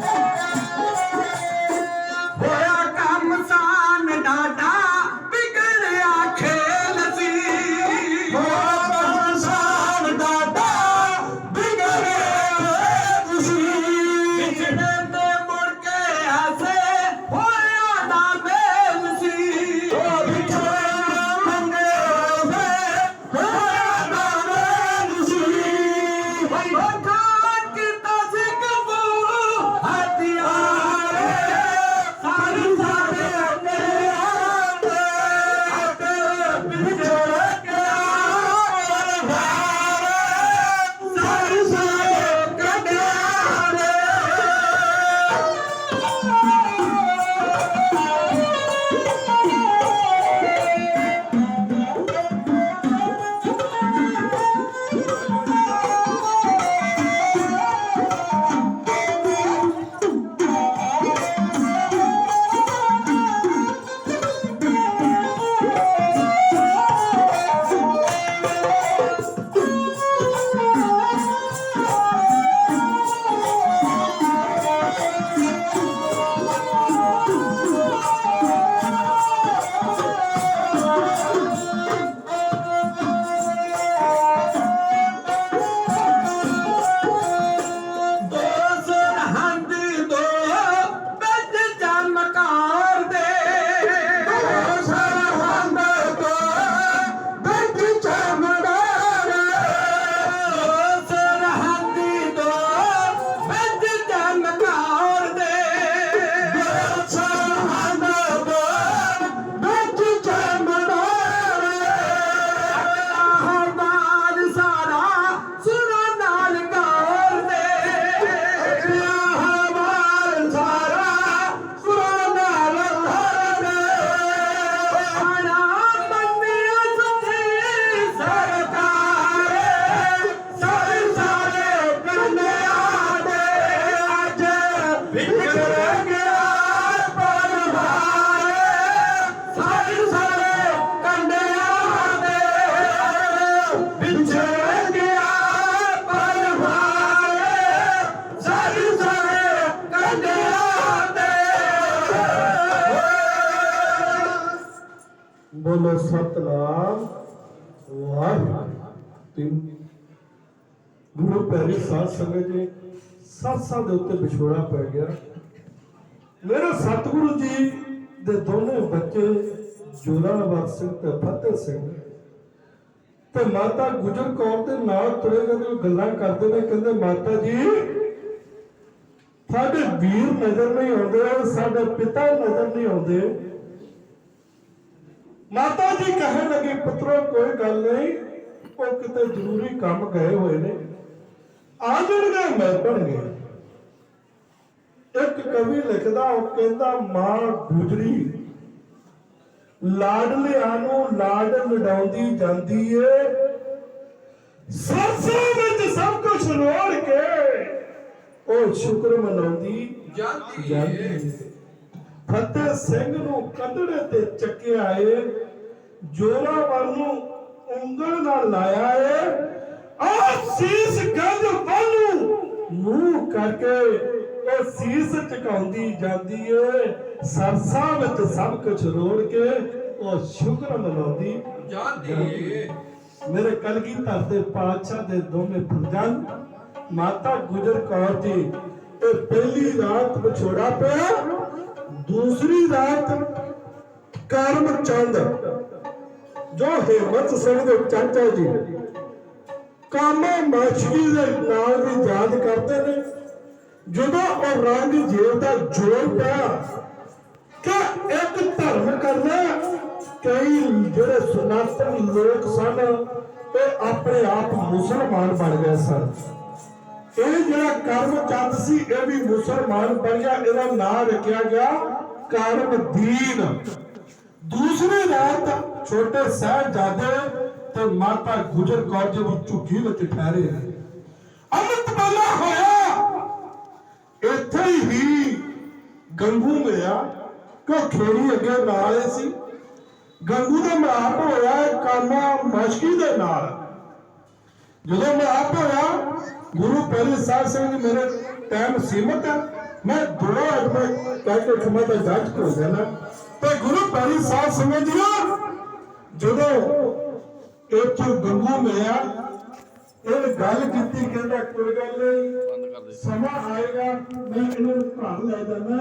ਹੋਇਆ 봐. ਬੋਲੋ ਸਤਨਾਮ, ਵਾਹਿਗੁਰੂ। ਤਿੰਨ ਗੁਰੂ ਪਿਆਰੀ ਸਾਧ ਸੰਗਤ ਜੀ ਸਾਸਾਂ ਦੇ ਉੱਤੇ ਵਿਛੋੜਾ ਪੈ ਗਿਆ। ਮੇਰੇ ਸਤਿਗੁਰੂ ਜੀ ਦੇ ਦੋਨੇ ਬੱਚੇ, ਜੋਰਾਵਰ ਸਿੰਘ ਤੇ ਫਤਿਹ ਸਿੰਘ, ਤੇ ਮਾਤਾ ਗੁਜਰ ਕੌਰ ਦੇ ਨਾਲ ਤੁਰੇ ਗਏ ਗੱਲਾਂ ਕਰਦੇ ਨੇ, ਕਹਿੰਦੇ, ਮਾਤਾ ਜੀ ਸਾਡੇ ਵੀਰ ਨਜ਼ਰ ਨਹੀਂ ਆਉਂਦੇ ਸਾਡੇ ਪਿਤਾ ਨਜ਼ਰ ਨਹੀਂ ਆਉਂਦੇ। ਮਾਤਾ ਜੀ ਕਹਿਣ ਲੱਗੇ, ਪੁੱਤਰੋ, ਕੋਈ ਗੱਲ ਨਹੀਂ, ਉਹ ਕਿਤੇ ਜ਼ਰੂਰੀ ਕੰਮ ਗਏ ਹੋਏ ਨੇ। ਆ ਜਾਣਗੇ, ਮੈਂ ਬਣਗੇ ਇੱਕ ਕਵੀ ਲਿਖਦਾ, ਉਹ ਕਹਿੰਦਾ, ਮਾਂ ਗੁਜਰੀ, ਲਾਡਲਿਆਂ ਨੂੰ ਲਾਡ ਲਡਾਉਂਦੀ ਜਾਂਦੀ ਏ। ਸਰਸੋਂ ਵਿੱਚ ਸਭ ਕੁਝ ਰੋੜ ਕੇ ਉਹ ਸ਼ੁਕਰ ਮਨਾਉਂਦੀ। ਜਾਂਦੀ ਏ। ਫਤਿਹ ਸਿੰਘ ਨੂੰ ਕੰਧੜੇ ਤੇ ਚੱਕਿਆ ਏ। ਜੋਰਾਵਰ ਨੂੰ ਉਂਗਲ ਨਾਲ ਲਾਇਆ ਏ। ਆ ਸੀਸ ਗੰਜ ਬਾਲੂ ਮੂੰਹ ਕਰਕੇ ਉਹ ਸੀਸ ਝੁਕਾਉਂਦੀ ਜਾਂਦੀ ਏ। ਸਰਸਾ ਵਿੱਚ ਸਭ ਕੁਝ ਰੋੜ ਕੇ ਉਹ ਸ਼ੁਕਰ ਮਨਾਉਂਦੀ ਜਾਂਦੀ ਏ। ਮੇਰੇ ਕਲਗੀਧਰ ਦੇ ਪਾਤਸ਼ਾਹ ਦੇ ਦੋਵੇਂ ਫਰਜ਼ੰਦ ਮਾਤਾ ਗੁਜਰ ਕੌਰ ਜੀ, ਇਹ ਪਹਿਲੀ ਰਾਤ ਵਿਛੋੜਾ ਪਿਆ, ਦੂਸਰੀ ਰਾਤ ਕਰਮ ਚੰਦ। ਜੋ ਹਿੰਮਤ ਸਿੰਘ ਦੇ ਚਾਚਾ ਜੀ, ਕਾਮੇ ਮਾਛੀ ਦੇ ਨਾਲ ਵੀ ਯਾਦ ਕਰਦੇ ਨੇ। ਜਦੋਂ ਉਹ ਰੰਗ ਜੇਬ ਦਾ ਜੋਰ ਪਿਆ ਕਿ ਇੱਕ ਧਰਮ ਕਰਨਾ, ਕਈ ਜਿਹੜੇ ਸਨਾਤਨ ਲੋਕ ਸਨ ਇਹ ਆਪਣੇ ਆਪ ਮੁਸਲਮਾਨ ਬਣ ਗਏ ਸਨ। ਇਹ ਜਿਹੜਾ ਕਰਮ ਚੰਦ ਸੀ, ਇਹ ਵੀ ਮੁਸਲਮਾਨ ਬਣ ਗਿਆ, ਇਹਦਾ ਨਾਮ ਰੱਖਿਆ ਗਿਆ ਕਰਮ ਦੀਨ। ਦੂਸਰੀ ਰਾਤ ਛੋਟੇ ਸਾਹਿਬਜ਼ਾਦੇ ਤੇ ਮਾਤਾ ਗੁਜਰ ਕੌਰ ਜੀ ਦੀ ਝੁੱਗੀ ਵਿੱਚ ਠਹਿਰੇ ਅੰਮ੍ਰਿਤ ਵੇਲਾ ਹੋਇਆ। ਇੱਥੇ ਹੀ ਗੰਗੂ ਮਿਲਿਆ। ਕਿ ਖੇੜੀ ਅੱਗੇ ਨਾਲ ਸੀ? ਗੰਗੂ ਦਾ ਮਿਲਾਪ ਹੋਇਆ ਕਾਮਾ ਮਸ਼ਕੀ ਦੇ ਨਾਲ। ਜਦੋਂ ਮਿਲਾਪ ਹੋਇਆ ਗੁਰੂ ਪਹਿਲੇ ਸਾਹਿਬ ਸਿੰਘ ਜੀ ਮੇਰੇ ਟਾਈਮ ਸੀਮਤ ਹੈ। ਮੈਂ ਦੋ ਆਦਮਾ ਕਹਿ ਕੇ ਖਮਾ ਦਾ ਜੱਜ ਹੋ ਜਾਣਾ ਤੇ ਗੁਰੂ ਪਿਆਰੀ ਸਾਧ ਸਮਝਿਓ ਜਦੋਂ ਇੱਥੋਂ ਗੰਗੂ ਮਿਲਿਆ ਇਹ ਗੱਲ ਕੀਤੀ ਕਹਿੰਦਾ ਕੋਈ ਗੱਲ ਨਹੀਂ ਸਮਾਂ ਆਏਗਾ ਮੈਂ ਇਹਨਾਂ ਘਰ ਲੈ ਜਾਣਾ